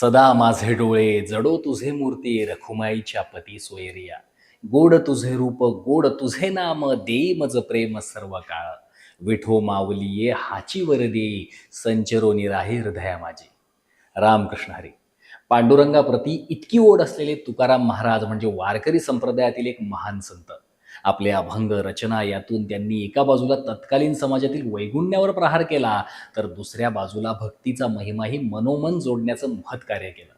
सदा माझे डोळे जडो तुझे मूर्ती रखुमाईच्या पती सोयरिया. गोड तुझे रूप गोड तुझे नाम देई मज प्रेम सर्व काळ. विठो माऊलीये हाची वर देई संचरोनी राही हृदया माझी. रामकृष्ण हरी. पांडुरंगाप्रती इतकी ओढ असलेले तुकाराम महाराज म्हणजे वारकरी संप्रदायातील एक महान संत. आपले अभंग रचना यातून त्यांनी एका बाजूला तत्कालीन समाजातील वैगुण्यावर प्रहार केला तर दुसऱ्या बाजूला भक्तीचा महिमाही मनोमन जोडण्याचं महत् कार्य केलं.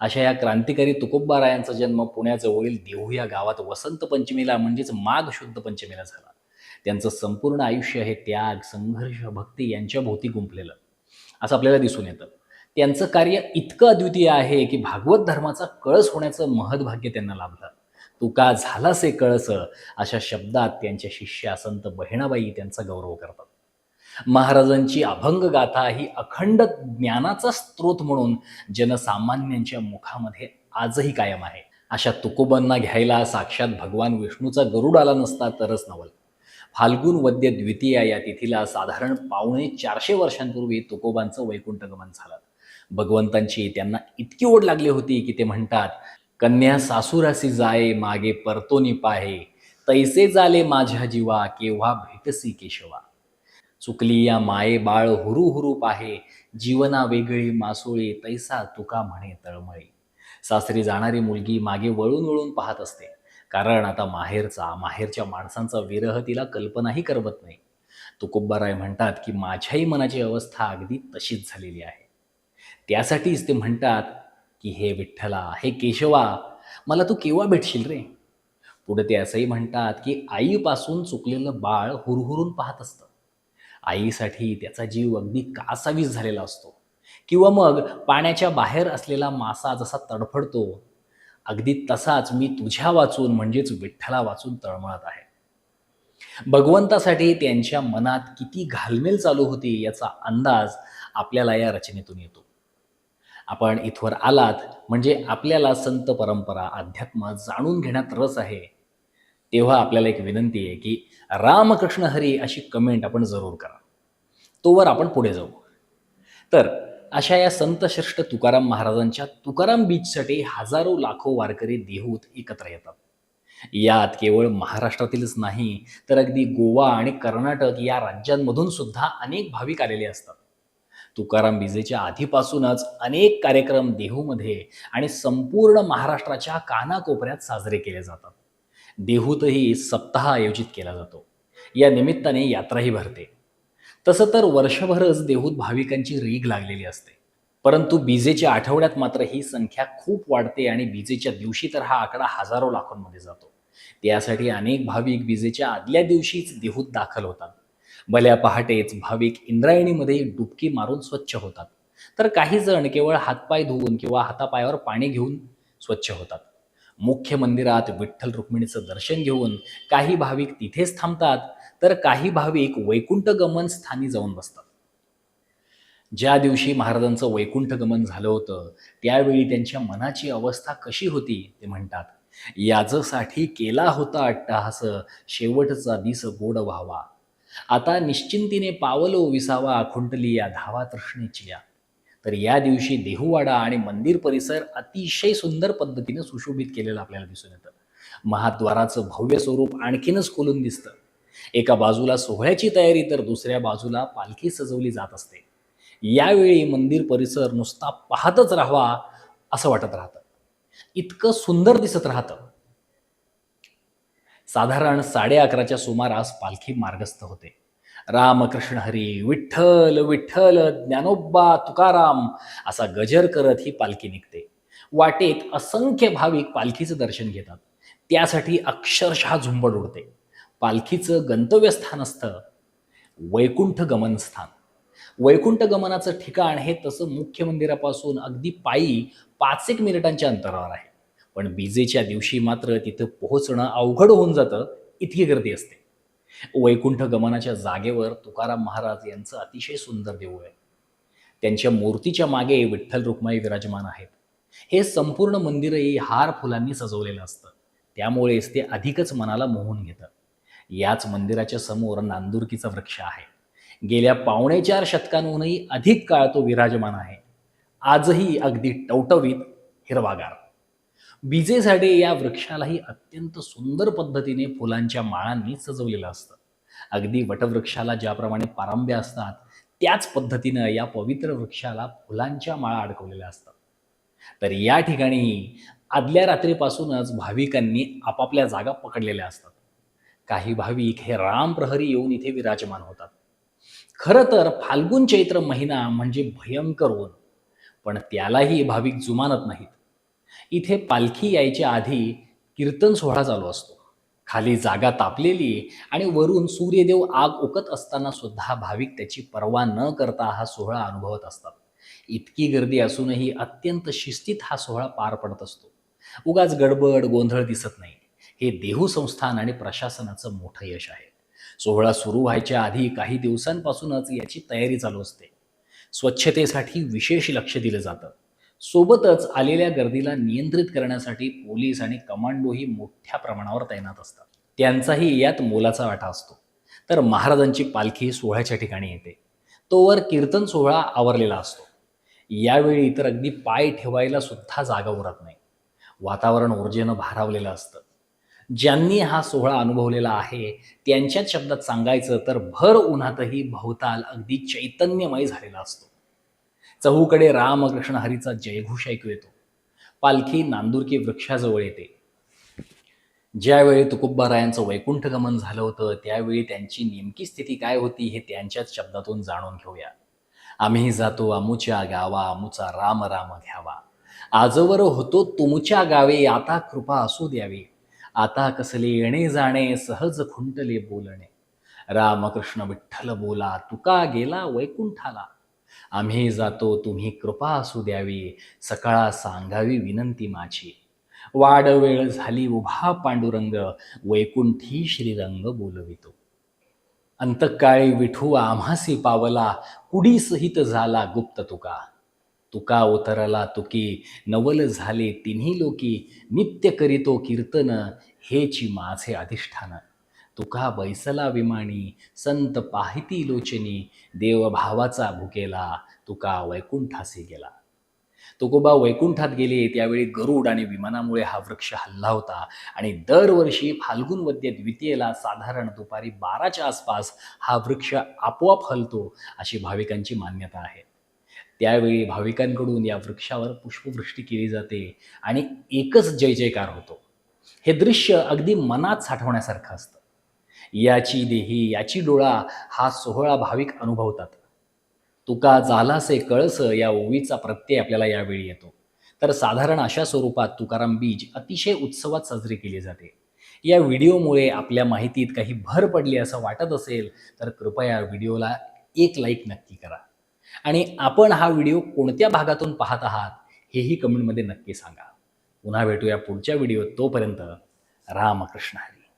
अशा या क्रांतिकारी तुकोबारायांचा जन्म पुण्याजवळील देहू या गावात वसंत पंचमीला म्हणजेच माघ शुद्ध पंचमीला झाला. त्यांचं संपूर्ण आयुष्य हे त्याग संघर्ष भक्ती यांच्या भोवती गुंपलेलं असं आपल्याला दिसून येतं. त्यांचं कार्य इतकं अद्वितीय आहे की भागवत धर्माचा कळस होण्याचं महद्भाग्य त्यांना लाभलं. तुका झालासे कळस अशा शब्दात त्यांच्या शिष्या संत बहिणाबाई त्यांचा गौरव करतात. महाराजांची अभंग गाथा ही अखंड ज्ञानाचा स्रोत म्हणून जनसामान्यांच्या मुखामध्ये आजही कायम आहे. अशा तुकोबांना घ्यायला साक्षात भगवान विष्णूचा गरुड आला नसता तरच नवल. फाल्गुन वद्य द्वितीया या तिथीला साधारण पावणे चारशे वर्षांपूर्वी तुकोबांचं वैकुंठगमन झालं. भगवंतांची त्यांना इतकी ओढ लागली होती की ते म्हणतात कन्या सासुरासी जाये मागे परतोनी पाहे तैसे जाले माझ्या जीवा केव्हा भेटसी केशवा. चुकली या माये बाळ हुरू हुरू पाहे. जीवना वेगळी मासोळी तैसा तुका म्हणे तळमळी. सासरी जाणारी मुलगी मागे वळून वळून पाहत असते. कारण आता माहेरचा माहेरच्या माणसांचा विरह तिला कल्पनाही करवत नाही. तुकोब्बाराय म्हणतात की माझ्याही मनाची अवस्था अगदी तशीच झालेली आहे. त्यासाठीच ते म्हणतात की हे विठ्ठला हे केशवा मला तू केव्हा भेटशील रे? पुढे ते असंही म्हणतात की आईपासून चुकलेलं बाळ हुरहुरून पाहत असतं. आईसाठी त्याचा जीव अगदी कासावीस झालेला असतो. किंवा मग पाण्याच्या बाहेर असलेला मासा जसा तडफडतो अगदी तसाच मी तुझ्या वाचून म्हणजेच विठ्ठला वाचून तळमळत आहे. भगवंतासाठी त्यांच्या मनात किती घालमेल चालू होती याचा अंदाज आपल्याला या रचनेतून येतो. आपण इथवर आलात म्हणजे आपल्याला संत परंपरा अध्यात्म जाणून घेण्यात रस आहे. तेव्हा आपल्याला एक विनंती आहे की रामकृष्ण हरी अशी कमेंट आपण जरूर करा. तोवर आपण पुढे जाऊ. तर अशा या संतश्रेष्ठ तुकाराम महाराजांच्या तुकाराम बीचसाठी हजारो लाखो वारकरी देहूत एकत्र येतात. यात केवळ महाराष्ट्रातीलच नाही तर अगदी गोवा आणि कर्नाटक या राज्यांमधून सुद्धा अनेक भाविक आलेले असतात. तुकाराम बीजेच्या आधीपासूनच अनेक कार्यक्रम देहूमध्ये आणि संपूर्ण महाराष्ट्राच्या कानाकोपऱ्यात साजरे केले जातात. देहूतही सप्ताह आयोजित केला जातो. या निमित्ताने यात्राही भरते. तसं तर वर्षभरच देहूत भाविकांची रीग लागलेली असते. परंतु बीजेच्या आठवड्यात मात्र ही संख्या खूप वाढते आणि बीजेच्या दिवशी तर हा आकडा हजारो लाखोंमध्ये जातो. त्यासाठी अनेक भाविक बीजेच्या आदल्या दिवशीच देहूत दाखल होतात. भल्या पहाटेच भाविक इंद्रायणीमध्ये डुबकी मारून स्वच्छ होतात. तर काही जण केवळ हातपाय धुवून किंवा हातापायावर पाणी घेऊन स्वच्छ होतात. मुख्य मंदिरात विठ्ठल रुक्मिणीचं दर्शन घेऊन काही भाविक तिथेच थांबतात तर काही भाविक वैकुंठ गमन स्थानी जाऊन बसतात. ज्या दिवशी महाराजांचं वैकुंठ गमन झालं होतं त्यावेळी त्यांच्या मनाची अवस्था कशी होती ते म्हणतात याजसाठी केला होता अट्टहास शेवटचा दिस गोड व्हावा. आता निश्चिंतीने पावलो विसावा खुंटली या धावा तृष्णेची या. तर या दिवशी देहूवाडा आणि मंदिर परिसर अतिशय सुंदर पद्धतीने सुशोभित केलेलं आपल्याला दिसून येतं. महाद्वाराचं भव्य स्वरूप आणखीनच खोलून दिसतं. एका बाजूला सोहळ्याची तयारी तर दुसऱ्या बाजूला पालखी सजवली जात असते. यावेळी मंदिर परिसर नुसता पाहतच राहावा असं वाटत राहतं. इतकं सुंदर दिसत राहतं. साधारण साडे अकराच्या सुमारास पालखी मार्गस्थ होते. रामकृष्ण हरी विठ्ठल विठ्ठल ज्ञानोबा तुकाराम असा गजर करत ही पालखी निघते. वाटेत असंख्य भाविक पालखीचं दर्शन घेतात. त्यासाठी अक्षरशः झुंबड उडते. पालखीचं गंतव्यस्थान असतं वैकुंठ गमनस्थान वैकुंठ गमनाचं ठिकाण हे तसं मुख्य मंदिरापासून अगदी पायी पाच एक मिनिटांच्या अंतरावर आहे. पण विजेच्या दिवशी मात्र तिथं पोहोचणं अवघड होऊन जातं इतकी गर्दी असते. वैकुंठ गमनाच्या जागेवर तुकाराम महाराज यांचं अतिशय सुंदर देऊळ आहे. त्यांच्या मूर्तीच्या मागे विठ्ठल रुक्माई विराजमान आहेत. हे संपूर्ण मंदिरही हार फुलांनी सजवलेलं असतं. त्यामुळेच ते अधिकच मनाला मोहून घेतं. याच मंदिराच्या समोर नांदुरकीचा वृक्ष आहे. गेल्या पावणे चार शतकांहूनही अधिक काळ तो विराजमान आहे. आजही अगदी टवटवीत हिरवागार. विजेसाठी या वृक्षालाही अत्यंत सुंदर पद्धतीने फुलांच्या माळांनी सजवलेलं असतं. अगदी वटवृक्षाला ज्याप्रमाणे पारंब्या असतात त्याच पद्धतीनं या पवित्र वृक्षाला फुलांच्या माळा अडकवलेल्या असतात. तर या ठिकाणी आदल्या रात्रीपासूनच भाविकांनी आपापल्या जागा पकडलेल्या असतात. काही भाविक हे राम प्रहरी येऊन इथे विराजमान होतात. खरं तर फाल्गुन चैत्र महिना म्हणजे भयंकर वन पण त्यालाही भाविक जुमानत नाहीत. इथे पालखी यायच्या आधी कीर्तन सोहळा चालू असतो. खाली जागा तापलेली आणि वरून सूर्यदेव आग ओकत असताना सुद्धा भाविक त्याची पर्वा न करता हा सोहळा अनुभवत असतात. इतकी गर्दी असूनही अत्यंत शिस्तीत हा सोहळा पार पडत असतो. उगाच गडबड गोंधळ दिसत नाही. हे देहू संस्थान आणि प्रशासनाचं मोठं यश आहे. सोहळा सुरू व्हायच्या आधी काही दिवसांपासूनच याची तयारी चालू असते. स्वच्छतेसाठी विशेष लक्ष दिलं जातं. सोबतच आलेल्या गर्दीला नियंत्रित करण्यासाठी पोलीस आणि कमांडोही मोठ्या प्रमाणावर तैनात असतात. त्यांचाही यात मोलाचा वाटा असतो. तर महाराजांची पालखी सोहळ्याच्या ठिकाणी येते. तोवर कीर्तन सोहळा आवरलेला असतो. यावेळी तर अगदी पाय ठेवायला सुद्धा जागा उरत नाही. वातावरण ऊर्जेनं भारावलेलं असतं. ज्यांनी हा सोहळा अनुभवलेला आहे त्यांच्याच शब्दात सांगायचं तर भर उन्हातही भवताल अगदी चैतन्यमय झालेला असतो. चहूकडे रामकृष्ण हरीचा जयघोष ऐकू येतो. पालखी नांदुरकी वृक्षाजवळ येते. ज्यावेळी तुकुब्बारायांचं वैकुंठ गमन झालं होतं त्यावेळी त्यांची नेमकी स्थिती काय होती हे त्यांच्याच शब्दातून जाणून घेऊया. आम्ही जातो अमुच्या गावा अमुचा राम राम घ्यावा. आजवर होतो तुमच्या गावे आता कृपा असू द्यावी. आता कसले येणे जाणे सहज खुंटले बोलणे. रामकृष्ण विठ्ठल बोला तुका गेला वैकुंठाला. आम्ही जातो तुम्ही कृपा असू द्यावी. सकाळा सांगावी विनंती माझी. वाड वेळ झाली उभा पांडुरंग. वैकुंठी श्रीरंग बोलवितो. अंतकाळी विठू आम्हासी पावला. कुडी सहित झाला गुप्त तुका. तुका उतरला तुकी. नवल झाले तिन्ही लोकी. नित्य करीतो कीर्तन. हेची माझे अधिष्ठान. तुका बैसला विमानी संत पाहिती लोचनी देवभावाचा भुकेला तुका वैकुंठासी गेला. तुकोबा वैकुंठात गेले त्यावेळी गरुड आणि विमानामुळे हा वृक्ष हल्ला होता. आणि दरवर्षी फाल्गुन वद्य द्वितीयेला साधारण दुपारी बाराच्या आसपास हा वृक्ष आपोआप हलतो अशी भाविकांची मान्यता आहे. त्यावेळी भाविकांकडून या वृक्षावर पुष्पवृष्टी केली जाते आणि एकच जय जयकार होतो. हे दृश्य अगदी मनात साठवण्यासारखं असतं. याची देही याची डोळा हा सोहळा भाविक अनुभवतात. तुका झालासे कळस या ओवीचा प्रत्यय आपल्याला यावेळी येतो. तर साधारण अशा स्वरूपात तुकाराम बीज अतिशय उत्सवात साजरी केली जाते. या व्हिडिओमुळे आपल्या माहितीत काही भर पडली असं वाटत असेल तर कृपया व्हिडिओला एक लाईक नक्की करा. आणि आपण हा व्हिडिओ कोणत्या भागातून पाहत आहात हेही कमेंटमध्ये नक्की सांगा. पुन्हा भेटूया पुढच्या व्हिडिओत. तोपर्यंत रामकृष्ण